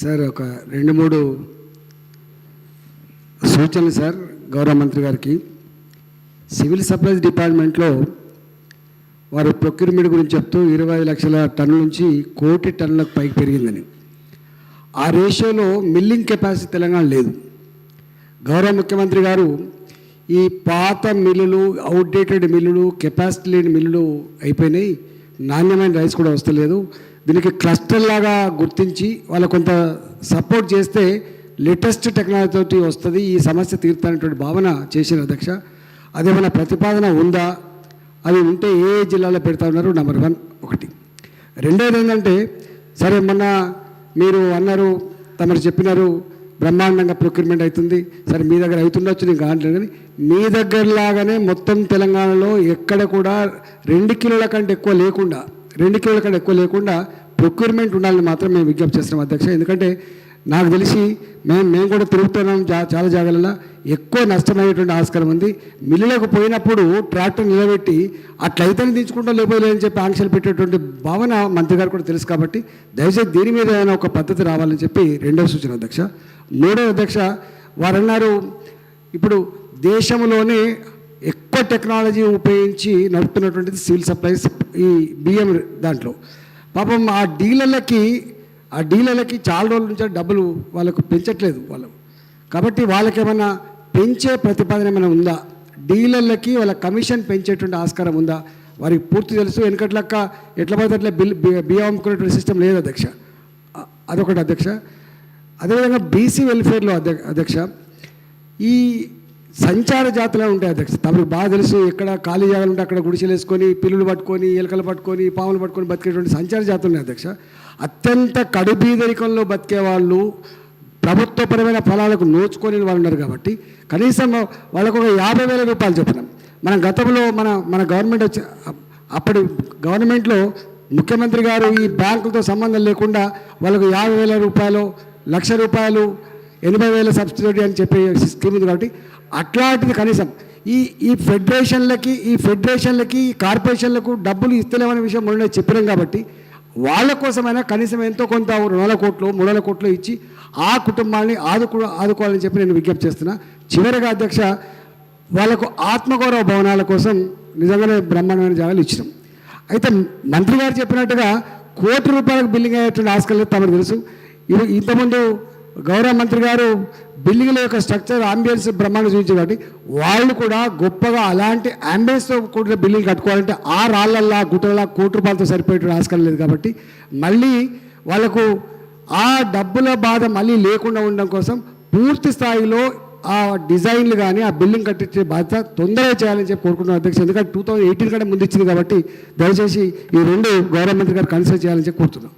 Sir ఒక రెండు మూడు సూచనలు సార్ గౌరవ మంత్రి గారికి. సివిల్ సప్లైస్ డిపార్ట్మెంట్లో వారు ప్రొక్యూర్మెంట్ గురించి చెప్తూ ఇరవై లక్షల టన్నుల నుంచి కోటి టన్నులకు పైకి పెరిగిందని. ఆ రేషియోలో మిల్లింగ్ కెపాసిటీ తెలంగాణ లేదు. గౌరవ ముఖ్యమంత్రి గారు ఈ పాత మిల్లులు అవుట్డేటెడ్ మిల్లులు కెపాసిటీ లేని మిల్లులు అయిపోయినాయి. నాణ్యమైన రైస్ కూడా వస్తలేదు. దీనికి క్లస్టర్ లాగా గుర్తించి వాళ్ళు కొంత సపోర్ట్ చేస్తే లేటెస్ట్ టెక్నాలజీ తోటి వస్తుంది ఈ సమస్య తీరుతానటువంటి భావన చేసిన అధ్యక్ష. అదేమైనా ప్రతిపాదన ఉందా? అది ఉంటే ఏ జిల్లాలో పెడతా ఉన్నారు? నెంబర్ వన్ ఒకటి. రెండోది ఏంటంటే సరే మొన్న మీరు అన్నారు తమరు చెప్పినారు బ్రహ్మాండంగా ప్రొక్యూర్మెంట్ అవుతుంది. సరే మీ దగ్గర అవుతుండొచ్చు నేను కావట్లేదు కానీ మీ దగ్గర లాగానే మొత్తం తెలంగాణలో ఎక్కడ కూడా రెండు కిలోల కంటే ఎక్కువ లేకుండా రెండు కిలోల కన్నా ఎక్కువ లేకుండా ప్రొక్యూర్మెంట్ ఉండాలని మాత్రం మేము విజ్ఞప్తి చేస్తున్నాం అధ్యక్ష. ఎందుకంటే నాకు తెలిసి మేము మేము కూడా తిరుగుతున్నాం జా చాలా జాగాలలో. ఎక్కువ నష్టమయ్యేటువంటి ఆస్కారం ఉంది. మిల్లులకు పోయినప్పుడు ట్రాక్టర్ నిలబెట్టి అట్లయితేనే దించుకుంటా లేకపోలేదని చెప్పి ఆంక్షలు పెట్టేటువంటి భావన మంత్రి గారు కూడా తెలుసు కాబట్టి దయచేసి దీని మీద ఏదైనా ఒక పద్ధతి రావాలని చెప్పి రెండవ సూచన అధ్యక్ష. మూడవ అధ్యక్ష వారన్నారు ఇప్పుడు దేశంలోనే ఎక్కువ టెక్నాలజీ ఉపయోగించి నడుపుతున్నటువంటిది సివిల్ సప్లైస్ ఈ బియ్యం దాంట్లో. పాపం ఆ డీలర్లకి ఆ డీలర్లకి చాలా రోజుల నుంచి డబ్బులు వాళ్ళకు పెంచట్లేదు వాళ్ళు. కాబట్టి వాళ్ళకి ఏమైనా పెంచే ప్రతిపాదన ఏమైనా ఉందా? డీలర్లకి వాళ్ళ కమిషన్ పెంచేటువంటి ఆస్కారం ఉందా? వారికి పూర్తి తెలుసు. వెనకట్లక్క ఎట్లా పడితే అట్లా బిల్ బియ్యం అమ్ముకునేటువంటి సిస్టమ్ లేదు అధ్యక్ష. అదొకటి అధ్యక్ష. అదేవిధంగా బీసీ వెల్ఫేర్లో అధ్య- అధ్యక్ష ఈ సంచార జాతులు ఉంటాయి అధ్యక్ష. తమకు బాగా తెలుసు ఎక్కడ ఖాళీ జాగాలు ఉంటే అక్కడ గుడిసెలు వేసుకొని పిల్లులు పట్టుకొని ఎలకలు పట్టుకొని పాములు పట్టుకొని బతికేటువంటి సంచార జాతులు ఉన్నాయి అధ్యక్ష. అత్యంత కడుబీదరికంలో బతికే వాళ్ళు ప్రభుత్వపరమైన ఫలాలకు నోచుకొని వాళ్ళు ఉన్నారు కాబట్టి కనీసం వాళ్ళకు ఒక యాభై వేల రూపాయలు చెప్పినాం. మన గతంలో మన మన గవర్నమెంట్ వచ్చి అప్పటి గవర్నమెంట్లో ముఖ్యమంత్రి గారు ఈ బ్యాంకులతో సంబంధం లేకుండా వాళ్ళకు యాభై వేల రూపాయలు లక్ష రూపాయలు ఎనభై వేల సబ్సిడీ అని చెప్పే స్కీమ్ ఉంది కాబట్టి అట్లాంటిది కనీసం. ఈ ఈ ఫెడరేషన్లకి ఈ ఫెడరేషన్లకి ఈ కార్పొరేషన్లకు డబ్బులు ఇస్తలేమనే విషయం మొన్న చెప్పినాం కాబట్టి వాళ్ళ కోసమైనా కనీసం ఎంతో కొంత ఓ రెండు కోట్లు మూడు కోట్లు ఇచ్చి ఆ కుటుంబాన్ని ఆదుకో ఆదుకోవాలని చెప్పి నేను విజ్ఞప్తి చేస్తున్నా. చివరిగా అధ్యక్ష వాళ్ళకు ఆత్మగౌరవ భవనాల కోసం నిజంగానే బ్రహ్మాండమైన జాగాలు ఇచ్చినాం. అయితే మంత్రి గారు చెప్పినట్టుగా కోటి రూపాయలకు బిల్లింగ్ అయ్యేటువంటి ఆస్కారం తమకు తెలుసు. ఇంతకుముందు గౌరవ మంత్రి గారు బిల్డింగ్ల యొక్క స్ట్రక్చర్ అంబియన్స్ బ్రహ్మాండ చూపించారు కాబట్టి వాళ్ళు కూడా గొప్పగా అలాంటి అంబియన్స్తో కూడిన బిల్డింగ్ కట్టుకోవాలంటే ఆ రాళ్ళల్లా గుట్టల కోటి రూపాయలతో సరిపోయేటువంటి ఆస్కారం లేదు కాబట్టి మళ్ళీ వాళ్ళకు ఆ డబ్బుల బాధ మళ్ళీ లేకుండా ఉండడం కోసం పూర్తి స్థాయిలో ఆ డిజైన్లు కానీ ఆ బిల్డింగ్ కట్టించే బాధ్యత తొందరగా చేయాలని చెప్పి కోరుకుంటున్నాను అధ్యక్ష. ఎందుకంటే టూ థౌజండ్ ఎయిటీన్ కంటే ముందు ఇచ్చింది కాబట్టి దయచేసి ఈ రెండు గౌరవ మంత్రి గారు కన్సిడర్ చేయాలని చెప్పి కోరుతున్నాం.